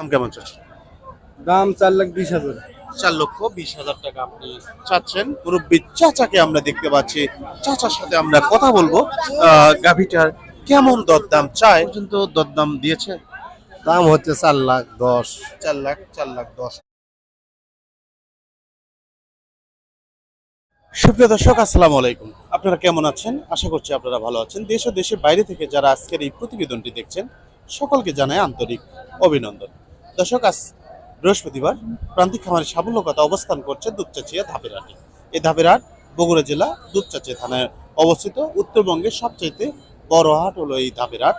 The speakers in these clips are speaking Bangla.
দাম কেমন চাচ্ছেন? দাম চার লাখ বিশ হাজার। চার লক্ষ বিশ হাজার টাকা আপনি চাচ্ছেন। মুরব্বী চাচাকে আমরা দেখতে পাচ্ছি। চাচার সাথে আমরা কথা বলব। আহ, গাভীটার কেমন দরদাম চায়? পর্যন্ত দরদাম দিয়েছে? দাম হচ্ছে চার লাখ দশ। চার লাখ চার লাখ দশ। সুপ্রিয় দর্শক আসসালামু আলাইকুম। আপনারা কেমন আছেন? আশা করছি আপনারা ভালো আছেন। দেশ ও দেশের বাইরে থেকে যারা আজকের এই প্রতিবেদনটি দেখছেন সকলকে জানায় আন্তরিক অভিনন্দন। দর্শক, আজ বৃহস্পতিবার প্রান্তিক খামারের সাফল্যকতা অবস্থান করছে দুপচাচিয়া ধাপের হাটে এই ধাপের হাট বগুড়া জেলা দুপচাচিয়া থানায় অবস্থিত। উত্তরবঙ্গের সবচাইতে বড় হাট হলো এই ধাপের হাট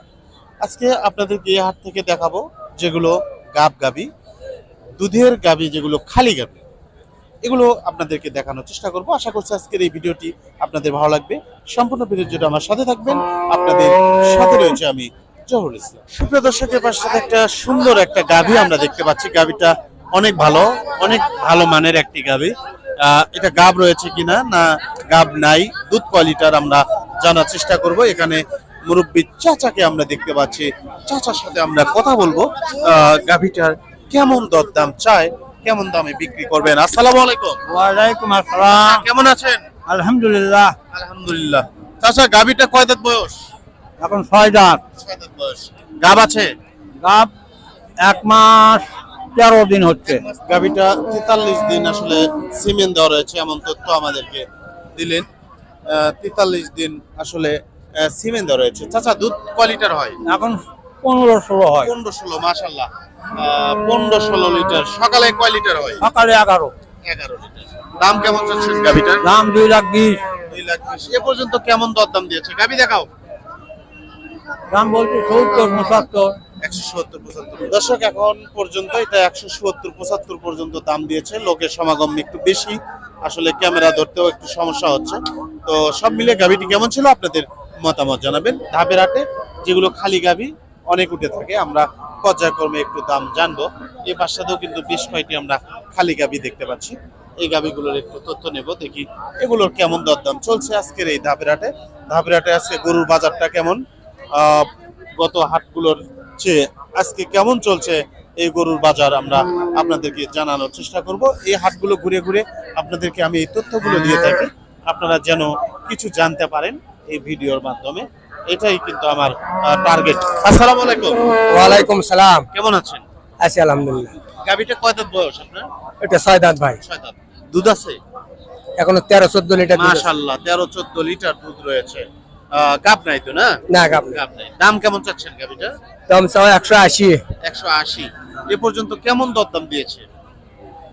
আজকে আপনাদেরকে এই হাট থেকে দেখাবো যেগুলো গাব গাবি, দুধের গাবি যেগুলো খালি গাবি। এগুলো আপনাদেরকে দেখানোর চেষ্টা করব। আশা করছি আজকের এই ভিডিওটি আপনাদের ভালো লাগবে। সম্পূর্ণ ভিডিওর জন্য আমার সাথে থাকবেন। আপনাদের সাথে রয়েছে আমি জহুরুল ইসলাম। সুপ্রিয় দর্শকের পাশে একটা সুন্দর একটা গাভি আমরা দেখতে পাচ্ছি। গাভিটা অনেক ভালো অনেক ভালো মানের একটি গাভি। এটা গাব রয়েছে কিনা? না গাব নাই। দুধ কোয়ালিটার আমরা জানার চেষ্টা করব। এখানে মুরব্বী চাচাকে আমরা দেখতে পাচ্ছি। চাচার সাথে আমরা কথা বলব। আহ, গাভিটার কেমন দরদাম চায় কেমন দামে বিক্রি করবেন? আসসালামু আলাইকুম। ওয়ালাইকুম আসসালাম। কেমন আছেন? আলহামদুলিল্লাহ। আলহামদুলিল্লাহ। চাচা গাভীটা কয় দাঁত বয়স? এখন ছয় দাঁত। গাব আছে? গাপ এক মাস তেরো দিন হচ্ছে। গাভিটা তেতাল্লিশ দিন আসলে সিমেন্ট দেওয়া রয়েছে এমন তথ্য আমাদেরকে দিলেন। তেতাল্লিশ দিন আসলে সিমেন্ট দেওয়া রয়েছে। চাচা দুধ কোয়ালিটার হয়? এখন পনেরো ষোলো হয়। পনেরো ষোলো মাসাল্লাহ পনেরো ষোলো লিটার। সকালে কয় লিটার হয়? সকালে এগারো। এগারো লিটার। দাম কেমন চাচ্ছেন গাভিটার দাম দুই লাখ বিশ। দুই লাখ বিশ। এ পর্যন্ত কেমন দরদাম দিয়েছে? গাভি দেখাও। দাম বলছে সত্তর, পঁচাত্তর। একশো সত্তর, পঁচাত্তর। দর্শক, এখন পর্যন্ত এটা একশো সত্তর, পঁচাত্তর পর্যন্ত দাম দিয়েছে। লোকের সমাগম একটু বেশি। আসলে ক্যামেরা ধরতেও একটু সমস্যা হচ্ছে। তো সব মিলে গাভিটি কেমন ছিল আপনাদের মতামত জানাবেন। ধাপের হাটে যেগুলো খালি গাভি, অনেক উঠে থাকে। আমরা পর্যায়ক্রমে একটু দাম জানব। এই পাশটাতেও কিন্তু বেশ কয়েকটি আমরা খালি গাভি দেখতে পাচ্ছি। এই গাভিগুলোর একটু তথ্য নেব, দেখি এগুলোর কেমন দরদাম চলছে আজকের এই ধাপের হাটে। ধাপের হাটে আজকে গরুর বাজারটা কেমন? গত হাটগুলোর চেয়ে আজকে কেমন চলছে এই গরুর বাজার আমরা আপনাদেরকে জানানোর চেষ্টা করব। এই হাটগুলো ঘুরে ঘুরে আপনাদেরকে আমি এই তথ্যগুলো দিয়ে থাকি। আপনারা যেন কিছু জানতে পারেন এই ভিডিওর মাধ্যমে। এটাই কিন্তু আমার টার্গেট আসসালামু আলাইকুম। ওয়ালাইকুম সালাম। কেমন আছেন? আছি আলহামদুলিল্লাহ। গাবিটা কয় দাঁত বয়স আপনার? এটা ছয় দাঁত ভাই। ছয় দাঁত। দুধ আছে? এখনও তেরো চোদ্দ লিটার। মাশাআল্লাহ তেরো চোদ্দ লিটার দুধ রয়েছে। গাব নাই তো না? না গাব গাব নাই। দাম কেমন চাচ্ছেন গাবিটা? দাম চাও একশো আশি। একশো আশি। এ পর্যন্ত কেমন দরদাম দিয়েছে?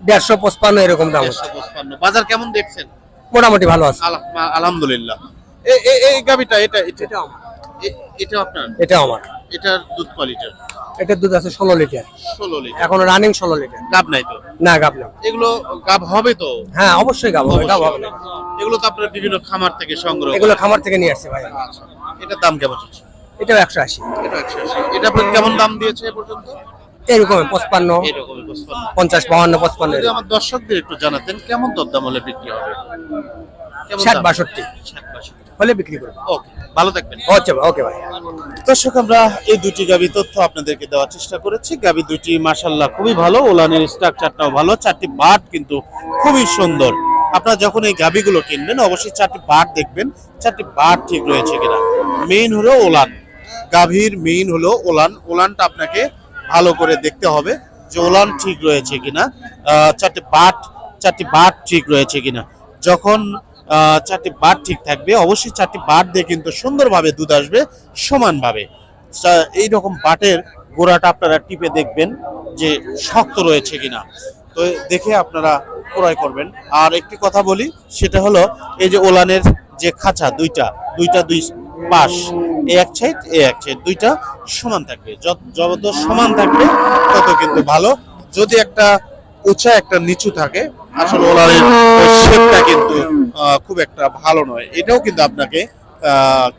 দেড়শো পঁচপান্ন এরকম দাম দেড়শো পঁচপান্ন। বাজার কেমন দেখছেন? মোটামুটি ভালো আছে। আলহা- আলহামদুলিল্লাহ। এই গাবিটা এটা এটা এটা আপনার? এটা আমার। এটার দুধ কোয়ালিটির এটার দুধ আছে ষোলো লিটার। ষোলো লিটার। এখন রানিং ষোলো লিটার। গাব নাই তো? না গাব না। এগুলো গাব হবে তো? হ্যাঁ অবশ্যই গাব হবে গাব হবে। না। এগুলো তো আপনার বিভিন্ন খামার থেকে সংগ্রহ এগুলো খামার থেকে নিয়ে আসছে ভাই। আচ্ছা। এটার দাম কেমন এটাও একশো আশি। এটা একশো আশি। এটা আপনার কেমন দাম দিয়েছে এ পর্যন্ত? এরকম পঁচপান্ন। পঞ্চাশ বাহান্ন পঁচপান্ন আমার দর্শকদের একটু জানাতেন কেমন দরদাম হলে বিক্রি হবে? ষাট বাষট্টি। ষাট বাষট্টি। হলে বিক্রি করব। ওকে ভালো থাকবেন। আচ্ছা ভাই ওকে ভাই দর্শক আমরা এই দুটি গাবি তথ্য আপনাদেরকে দেওয়ার চেষ্টা করেছি। গাবি দুটি মাশাল্লাহ খুবই ভালো ওলানের স্ট্রাকচারটাও ভালো চারটি বাট কিন্তু খুবই সুন্দর। আপনারা যখন এই গাবিগুলো কিনবেন অবশ্যই চারটি বাট দেখবেন চারটি বাট ঠিক রয়েছে কিনা। মেইন হলো ওলান। গাভীর মেইন হলো ওলান। ওলানটা আপনাকে ভালো করে দেখতে হবে যে ওলান ঠিক রয়েছে কিনা আহ, চারটি বাট চারটি বাট ঠিক রয়েছে কিনা। যখন চারটি বাট ঠিক থাকবে। অবশ্যই চারটি বাট দিয়ে কিন্তু সুন্দরভাবে দুধ আসবে সমানভাবে। চা- এই রকম বাটের গোড়াটা আপনারা টিপে দেখবেন যে শক্ত রয়েছে কিনা। তো দেখে আপনারা ক্রয় করবেন। আর একটি কথা বলি, সেটা হলো এই যে ওলানের যে খাঁচা, দুইটা দুইটা দুই পাশ, এ এক সাইড, এ এক সাইড, দুইটা সমান থাকবে। যত সমান থাকবে, তত কিন্তু ভালো। যদি একটা উঁচা, একটা নিচু থাকে, আসলে ওলানের শেপটা কিন্তু খুব একটা ভালো নয়। এটাও কিন্তু আপনাকে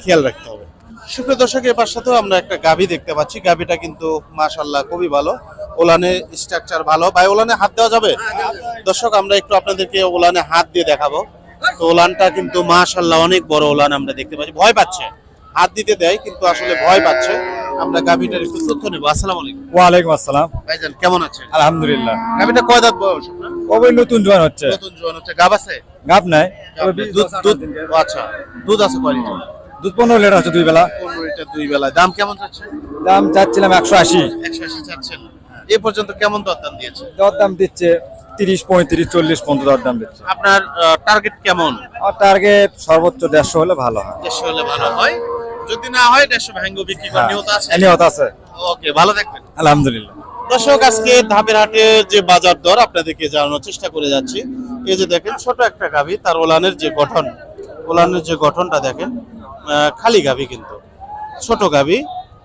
খেয়াল রাখতে হবে। সুপ্রিয় দর্শক এর পাশাতেও আমরা একটা গাভি দেখতে পাচ্ছি। গাভিটা কিন্তু মাশাল্লাহ খুবই ভালো। ওলানে স্ট্রাকচার ভালো। ভাই, ওলানে হাত দেওয়া যাবে? দর্শক, আমরা একটু আপনাদেরকে ওলানে হাত দিয়ে দেখাবো। তো ওলানটা কিন্তু মাশাল্লাহ অনেক বড় ওলান আমরা দেখতে পাচ্ছি। ভয় পাচ্ছে। হাত দিতে দেয়, কিন্তু আসলে ভয় পাচ্ছে। আমরা গাভিটার একটু তথ্য নেব। আসসালামু আলাইকুম। ওয়ালাইকুম আসসালাম। ভাইজান কেমন আছেন? আলহামদুলিল্লাহ। গাভিটা কয় দাঁত বয়স আপনার? কবে নতুন জোয়ান হচ্ছে। নতুন জোয়ান হচ্ছে। গাব আছে? গাপ নাই। দুধ দুধ আচ্ছা। দুধ আছে কয় লিটার? দুধ পনেরো লিটার আছে দুই বেলা। পনেরো লিটার দুই বেলায়। দাম কেমন যাচ্ছে দাম চাচ্ছিলাম একশো আশি। একশো আশি চাচ্ছেন। এ পর্যন্ত কেমন দর দাম দিয়েছে? দর দাম দিচ্ছে তিরিশ পঁয়ত্রিশ চল্লিশ পর্যন্ত দর দাম দিচ্ছে। আপনার টার্গেট কেমন? টার্গেট সর্বোচ্চ দেড়শো হলে ভালো হয়। দেড়শো হলে ভালো হয়। যদি না হয় দেড়শো ভ্যাঙ্গো বিক্রি করে হ্যাঁ, আছে নিয়ত আছে। ওকে ভালো থাকবেন। আলহামদুলিল্লাহ। দর্শক আজকে ধাপের হাটে যে বাজার দর আপনাদেরকে জানানোর চেষ্টা করে যাচ্ছি এই যে দেখেন ছোট একটা গাভী তার ওলানের যে গঠন ওলানের যে গঠনটা দেখেন খালি গাভী কিন্তু ছোট গাভী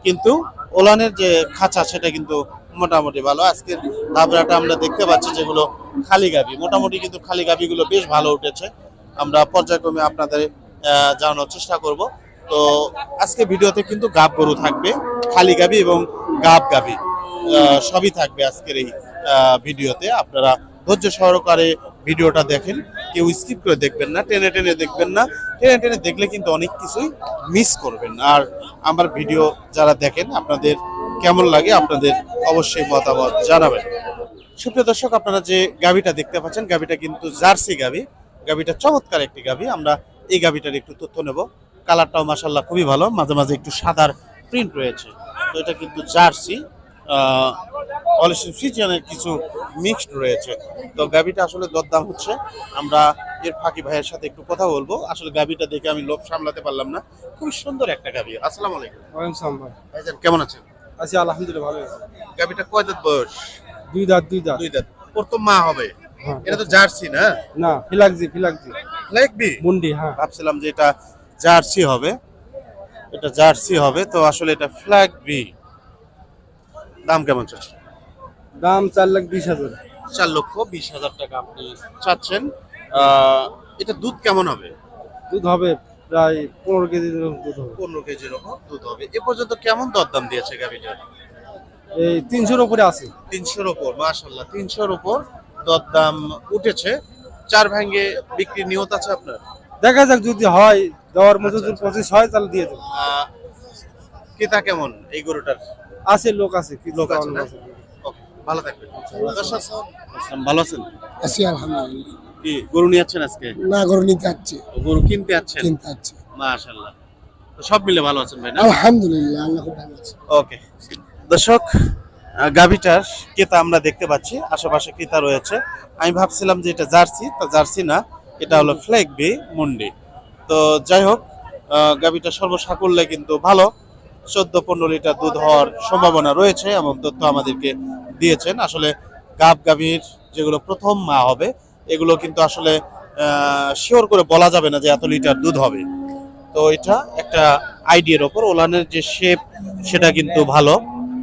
কিন্তু ওলানের যে খাঁচা সেটা কিন্তু মোটামুটি ভালো। আজকের ধাপের হাটে আমরা দেখতে পাচ্ছি যেগুলো খালি গাভী মোটামুটি কিন্তু খালি গাভীগুলো বেশ ভালো উঠেছে। আমরা পর্যায়ক্রমে আপনাদের জানানোর চেষ্টা করব। তো আজকে ভিডিওতে কিন্তু গাব গরু থাকবে খালি গাভী এবং গাব আহ, সবই থাকবে আজকের এই ভিডিওতে। আপনারা ধৈর্য সহকারে ভিডিওটা দেখেন কেউ স্কিপ করে দেখবেন না টেনে টেনে দেখবেন না। টেনে টেনে দেখলে কিন্তু অনেক কিছুই মিস করবেন। আর আমার ভিডিও যারা দেখেন আপনাদের কেমন লাগে আপনাদের অবশ্যই মতামত জানাবেন। সুপ্রিয় দর্শক আপনারা যে গাভিটা দেখতে পাচ্ছেন গাভিটা কিন্তু জার্সি গাভি গাভিটা চমৎকার একটি গাভি আমরা এই গাভিটার একটু তথ্য নেব। কালারটাও মাসাল্লাহ খুবই ভালো। মাঝে মাঝে একটু সাদার প্রিন্ট রয়েছে। তো এটা কিন্তু জার্সি ফ্রিজিয়ানের কিছু মিক্সড রয়েছে। তো গাভিটা আসলে দরদাম হচ্ছে। আমরা এর ফাঁকি ভাইয়ের সাথে একটু কথা বলব। আসলে গাভিটা দেখে আমি লোভ সামলাতে পারলাম না। খুব সুন্দর একটা গাভি। আসসালামু আলাইকুম। ভাইজান কেমন আছেন? আছি আলহামদুলিল্লাহ ভালো আছি। গাভিটা কয় দাঁত বয়স? দুই দাঁত দুই দাঁত। দুই দাঁত। প্রথম মা হবে। হ্যাঁ। এটা তো জার্সি না? না ফিলাকজি ফিলাকজি। লাগবি মুন্ডি হ্যাঁ। ভাবছিলাম যে এটা জার্সি হবে। এটা জার্সি হবে তো আসলে এটা ফ্ল্যাগ বি দাম কেমন চাচ্ছেন? দাম চার লাখ বিশ হাজার। চার লক্ষ বিশ হাজার টাকা আপনি চাচ্ছেন। এটা দুধ কেমন হবে? দুধ হবে প্রায় পনেরো কেজি দুধ হবে। পনেরো কেজির ওপর দুধ হবে। এ পর্যন্ত কেমন দরদাম দিয়েছে গাভিটা এই তিনশোর উপরে আছে। তিনশোর ওপর মাশাল্লাহ তিনশোর ওপর দরদাম উঠেছে। চার ভাঙ্গে বিক্রির নিয়ত আছে আপনার? দেখা যাক যদি হয় দেওয়ার মতো যদি পঁচিশ হয় তাহলে দিয়ে দেবো। আহ, ক্রেতা কেমন এই গরুটার? আছে লোক আছে কি লোক আছে ভালো থাকবেন। ভালো আছেন? আছি আলহামদুলিল্লাহ। কি গরু নিয়ে যাচ্ছেন আজকে? না গরু নিতে যাচ্ছে। গরু কিনতে যাচ্ছেন? কিনতে যাচ্ছে। মাশাল্লাহ তো সব মিলে ভালো আছেন ভাই না? আলহামদুলিল্লাহ আল্লাহ খুব ভালো আছে। ওকে দর্শক আহ, গাভিটার ক্রেতা আমরা দেখতে পাচ্ছি আশেপাশে ক্রেতা রয়েছে। আমি ভাবছিলাম যে এটা জার্সি তা জার্সি না এটা হলো ফ্ল্যাগ বি মুন্ডি। তো যাই হোক গাভিটা সর্বসাকুল্যে কিন্তু ভালো। চোদ্দ পনেরো লিটার দুধ হওয়ার সম্ভাবনা রয়েছে, এমন তথ্য আমাদেরকে দিয়েছেন। আসলে গাব গাভীর যেগুলো প্রথম মা হবে, এগুলো কিন্তু আসলে শিওর করে বলা যাবে না যে এত লিটার দুধ হবে। তো এটা একটা আইডিয়ার ওপর, ওলানের যে শেপ সেটা কিন্তু ভালো।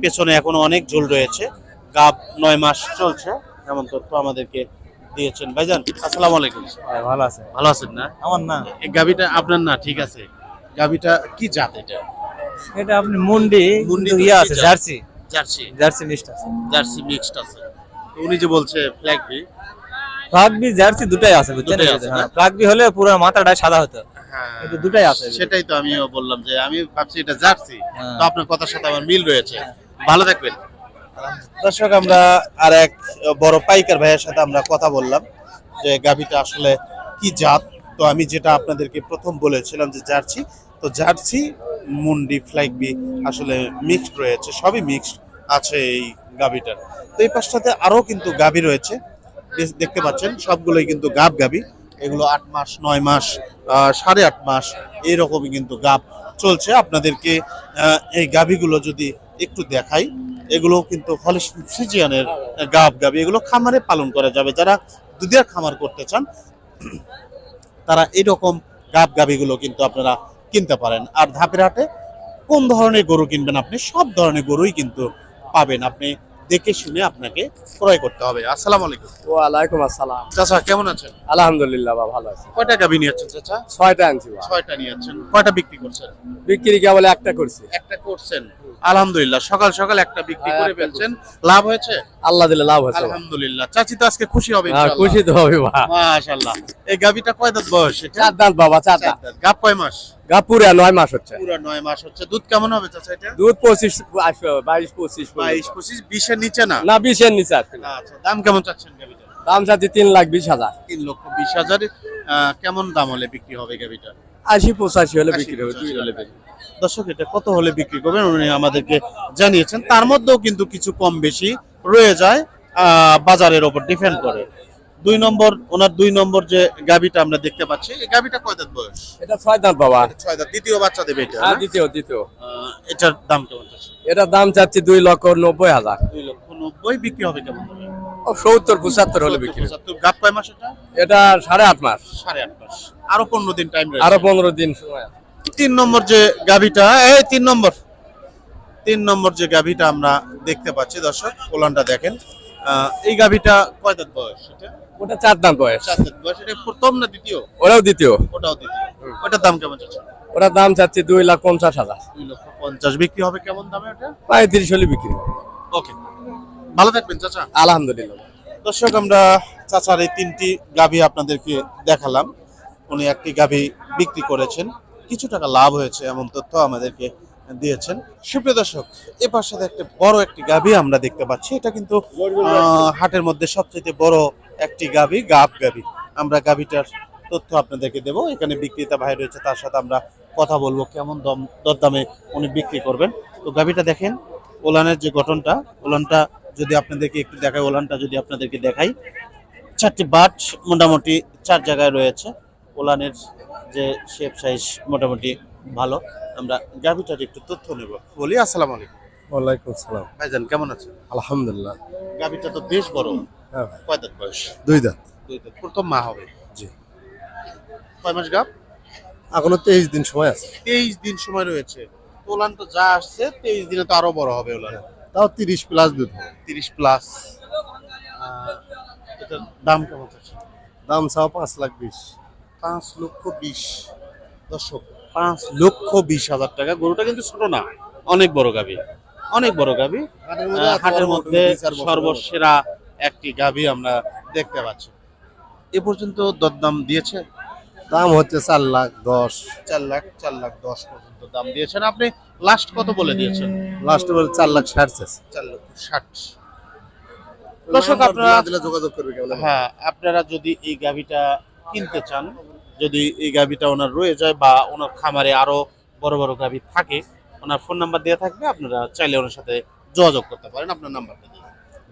পেছনে এখনও অনেক ঝোল রয়েছে। গাব নয় মাস চলছে, এমন তথ্য আমাদেরকে দিয়েছেন। ভাইজান আসসালামু আলাইকুম। ভালো আছে ভালো আছেন না? আমার না। এই গাবিটা আপনার না? ঠিক আছে। গাবিটা কি জাত এটা? এটা আপনি মুন্ডি মুন্ডি ইয়ে আছে জার্সি। জার্সি। জার্সি মিক্সড আছে। জার্সি মিক্সড আছে। উনি যে বলছে ফ্ল্যাগ বি প্রাগবি জার্সি দুটাই আছে বুঝছেন? হ্যাঁ না? প্রাগবি হলে পুরো মাথাটা সাদা হতো। হ্যাঁ কিন্তু দুটাই আছে সেটাই তো আমিও বললাম যে আমি ভাবছি এটা জার্সি। হ্যাঁ। তো আপনার কথার সাথে আমার মিল রয়েছে। ভালো থাকবেন। দর্শক, আমরা আর এক বড় পাইকার ভাইয়ের সাথে আমরা কথা বললাম যে গাভিটা আসলে কি জাত। তো আমি যেটা আপনাদেরকে প্রথম বলেছিলাম যে জার্সি, তো জার্সি, মুন্ডি ফ্লাইক বি আসলে মিক্সড রয়েছে, সবই মিক্সড আছে এই গাভিটার। তো এই পাশটাতে আরও কিন্তু গাভি রয়েছে দেখতে পাচ্ছেন, সবগুলোই কিন্তু গাব গাবি এগুলো আট মাস, নয় মাস সাড়ে আট মাস, এইরকমই কিন্তু গাব চলছে। আপনাদেরকে এই গাভিগুলো যদি একটু দেখাই। এগুলো কিন্তু হলিস্টিন ফ্রিজিয়ানের গাব গাবি, এগুলো খামারে পালন করা যাবে। যারা দুধের খামার করতে চান, তারা এরকম গাব গাবিগুলো কিন্তু আপনারা কিনতে পারেন। আর ধাপের হাটে কোন ধরনের গরু কিনবেন আপনি, সব ধরনের গরুই কিন্তু পাবেন। আপনি দেখে শুনে আপনাকে ক্রয় করতে হবে। আসসালামু আলাইকুম। ওয়ালাইকুম আসসালাম। চাচা কেমন আছেন? আলহামদুলিল্লাহ বা ভালো আছে। কয়টা গাবি নিয়ে যাচ্ছেন চাচা? ছয়টা আনছি ছয়টা নিয়ে যাচ্ছেন। কয়টা বিক্রি করছেন? বিক্রি কেবল একটা করছি। একটা করছেন। আলহামদুলিল্লাহ সকাল সকাল একটা বিক্রি হ্যাঁ, করে ফেলছেন। লাভ হয়েছে? আল্লাহ দিলে লাভ হয়েছে আলহামদুলিল্লাহ। চাচি তো আজকে খুশি হবে হ্যাঁ, ইনশাআল্লাহ। খুশি তো হবে মাশাআল্লাহ। এই গাবিটা কয় দাঁত বয়স চার দাঁত বাবা চার দাঁত। গাব কয় মাস? নয় মাস হচ্ছে। পুরো নয় মাস হচ্ছে। দুধ কেমন হবে চাচা এটা? দুধ পঁচিশ আসবে বাইশ পঁচিশ বাইশ পঁচিশ বিশের নিচে না? না বিশের নিচে। আচ্ছা দাম কেমন চাচ্ছেন গাভিটা? দাম চাচ্ছি তিন লাখ বিশ হাজার। তিন লক্ষ বিশ হাজার কেমন দাম হলে বিক্রি হবে গাভিটা? আশি পঁচাশি হলে বিক্রি হবে দুই হলে। দর্শক এটা কত হলে বিক্রি করবেন? উনি আমাদেরকে জানিয়েছেন। তার মধ্যেও কিন্তু কিছু কম বেশি রয়ে যায় আহ, বাজারের ওপর ডিপেন্ড করে। দুই নম্বর ওনার দুই নম্বর যে গাবিটা আমরা দেখতে পাচ্ছি এই গাবিটা কয় দাঁত বয়স? এটা ছয় দাঁত বাবা। ছয় দাঁত দ্বিতীয় বাচ্চা দেবে এটা হ্যাঁ দ্বিতীয় দ্বিতীয়। আহ, এটার দাম কেমন আছে এটার দাম চাচ্ছি দুই লক্ষ নব্বই হাজার। দুই লক্ষ নব্বই বিক্রি হবে কেমন হবে? ও সত্তর পঁচাত্তর হলে বিক্রি হবে। পঁচাত্তর গাব কয় মাস এটা? এটা সাড়ে আট মাস। সাড়ে আট মাস। আরও পনেরো দিন টাইম আরও পনেরো দিন সময় আছে। তিন নম্বর যে গাভিটা এই তিন নম্বর। তিন নম্বর যে গাভিটা আমরা দেখতে পাচ্ছি দর্শক কোলানটা দেখেন। এই গাভিটা কয় দাঁত বয়স এটা? ওটা চার দাম বয়স। চার দাঁত বয়স। এটা প্রথম না দ্বিতীয়? ওটাও দ্বিতীয়। ওটাও দ্বিতীয়। ওটার দাম কেমন যাচ্ছে ওটার দাম চাচ্ছি দুই লাখ পঞ্চাশ হাজার। দুই লক্ষ পঞ্চাশ। বিক্রি হবে কেমন দামে ওটা? পঁয়ত্রিশ হলে বিক্রি হবে। ওকে। ভালো থাকবেন চাচা। আলহামদুলিল্লাহ। দর্শক আমরা চাচার এই তিনটি গাভী আপনাদেরকে দেখালাম। উনি একটি গাভী বিক্রি করেছেন। কিছু টাকা লাভ হয়েছে এমন তথ্য আমাদেরকে দিয়েছেন। সুপ্রিয় দর্শক, এ পাশে একটা বড় একটি গাভী আমরা দেখতে পাচ্ছি, এটা কিন্তু হাটের মধ্যে সবচেয়ে বড় একটি গাভী, গাব গাভী। আমরা গাভীটার তথ্য আপনাদেরকে দেব। এখানে বিক্রেতা ভাই রয়েছে, তার সাথে আমরা কথা বলব, কেমন দম, দরদামে উনি বিক্রি করবেন। তো গাভীটা দেখেন, ওলানের যে গঠনটা, ওলানটা যদি আপনাদেরকে একটু দেখাই, ওলানটা যদি আপনাদেরকে দেখাই, চারটি বাট মোটামুটি চার জায়গায় রয়েছে। ওলানের যে শেপ সাইজ মোটামুটি ভালো। আমরা গাভিটার একটু তথ্য নেব। বলি আসসালামু আলাইকুম। ওয়ালাইকুম সালাম ভাইজান কেমন আছেন? আলহামদুলিল্লাহ। গাভিটা তো বেশ বড়। হ্যাঁ কয় দাঁত বয়স? দুই দাঁত। দুই দাঁত। প্রথম মা হবে। জি। কয় মাস গাভ এখনও তেইশ দিন সময় আছে। তেইশ দিন সময় রয়েছে। ওলান তো যা আসছে তেইশ দিনে তো আরও বড় হবে ওলান। তাও তিরিশ প্লাস দুধ হবে। তিরিশ প্লাস এটার দাম কেমন আছে দাম চাও পাঁচ লাখ বিশ। পাঁচ লক্ষ বিশ। দর্শক পাঁচ লক্ষ বিশ হাজার টাকা। গরুটা কিন্তু ছোট না অনেক বড় গাভী। অনেক বড় গাভী। হাটের মধ্যে সর্বসেরা একটি গাভী আমরা দেখতে পাচ্ছি। এ পর্যন্ত দরদাম দিয়েছে? দাম হচ্ছে চার লাখ দশ। চার লাখ চার লাখ দশ পর্যন্ত দাম দিয়েছেন। আপনি লাস্ট কত বলে দিয়েছেন? লাস্ট বলে চার লাখ ষাট চার লাখ ষাট। দর্শক আপনারা যোগাযোগ করবে হ্যাঁ আপনারা যদি এই গাভিটা কিনতে চান যদি এই গাভিটা ওনার রয়ে যায় বা ওনার খামারে আরও বড় বড় গাভি থাকে ওনার ফোন নাম্বার দেওয়া থাকবে আপনারা চাইলে ওনার সাথে যোগাযোগ করতে পারেন। আপনার নাম্বারটা দিয়ে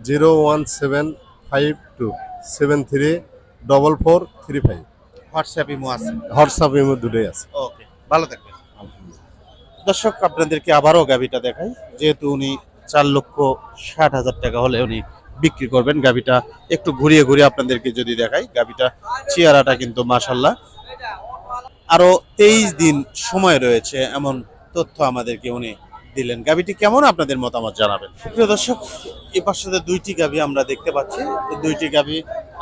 zero one seven five two seven three double four three five. WhatsApp imo আছে? হোয়াটসঅ্যাপ ইমো দুটোই আছে। ওকে ভালো থাকবেন। দর্শক আপনাদেরকে আবারও গাভিটা দেখাই। যেহেতু উনি চার লক্ষ ষাট হাজার টাকা হলে উনি বিক্রি করবেন গাভিটা একটু ঘুরিয়ে ঘুরিয়ে আপনাদেরকে যদি দেখাই গাভিটা চেয়ারাটা কিন্তু মাসাল্লাহ আরও তেইশ দিন সময় রয়েছে এমন তথ্য আমাদেরকে উনি দিলেন। গাভিটি কেমন আপনাদের মতামত জানাবেন? প্রিয় দর্শক, এ পাশে দুইটি গাভি আমরা দেখতে পাচ্ছি দুইটি গাভি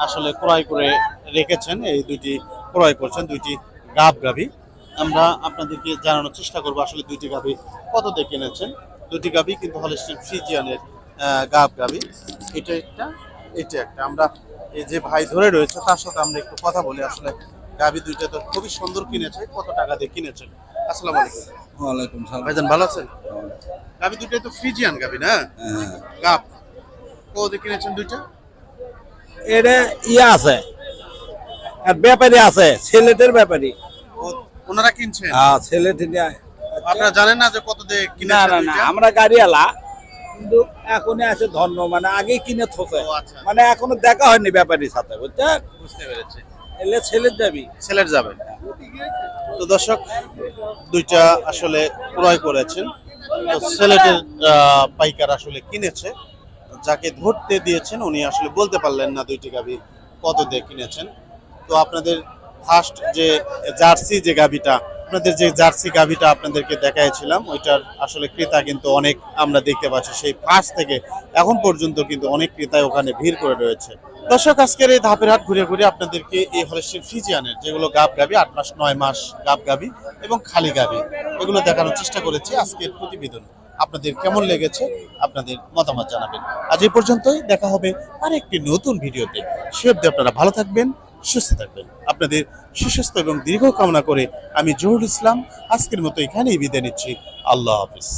আসলে ক্রয় করে রেখেছেন, এই দুইটি ক্রয় করছেন, দুইটি গাব গাভি। আমরা আপনাদেরকে জানানোর চেষ্টা করব আসলে দুইটি কত দিয়ে কিনেছেন। দুটি গাভি কিন্তু হলিস্টিন ফ্রিজিয়ানের গাব গাভি। এটা একটা এটা একটা। আমরা এই যে ভাই ধরে রয়েছে, তার সাথে আমরা একটু কথা বলি, আসলে গাভি দুইটা তো খুবই সুন্দর কিনেছে কত টাকা দিয়ে কিনেছেন আসসালামু আলাইকুম। ওয়ালাইকুম সালাম। ভাইজান ভালো আছেন? গাভি দুইটা তো ফ্রিজিয়ান গাভি না? কত দিয়ে কিনেছেন দুইটা? এটা ইয়ে আছে। আর ব্যাপারী আছে ব্যাপারী। ও- ওনারা কিনছেন? হ্যাঁ ছেলেটি আপনারা জানেন না যে কত দিয়ে না কিনেছেন না না আমরা গাড়ি আলা কিন্তু এখনই আছে ধন্য মানে আগে কিনে থোকে ও আচ্ছা। মানে এখনও দেখা হয়নি ব্যাপারীর সাথে বুঝছেন? বুঝতে পেরেছি। এলে ছেলের যাবি ছেলের যাবে। তো দর্শক, দুইটা আসলে ক্রয় করেছেন। তো ছেলেটের পাইকার আসলে কিনেছে। যাকে ধরতে দিয়েছেন, উনি আসলে বলতে পারলেন না দুইটি গাভি কত দিয়ে কিনেছেন। তো আপনাদের ফার্স্ট যে জার্সি যে গাভিটা আপনাদের যে জার্সি গাভিটা আপনাদেরকে দেখাইছিলাম, ওইটার আসলে ক্রেতা কিন্তু অনেক আমরা দেখতে পাচ্ছি। সেই ফার্স্ট থেকে এখন পর্যন্ত কিন্তু অনেক ক্রেতাই ওখানে ভিড় করে রয়েছে। দর্শক, আজকের এই ধাপের হাট ঘুরে ঘুরে আপনাদেরকে এই হলেস্টিন ফিজিয়ানের যেগুলো গাব গাবি, আট মাস, নয় মাস গাব গাবি এবং খালি গাবি, এগুলো দেখানোর চেষ্টা করেছি আজকের প্রতিবেদন। আপনাদের কেমন লেগেছে? আপনাদের মতামত জানাবেন। আজ এই পর্যন্তই। দেখা হবে আরেকটি নতুন ভিডিওতে। সে অবধি আপনারা ভালো থাকবেন। সুস্থ থাকবেন। আপনাদের সুস্বাস্থ্য এবং দীর্ঘ কামনা করে আমি জহুরুল ইসলাম, আজকের মতো এখানেই বিদায় নিচ্ছি। আল্লাহ হাফিজ।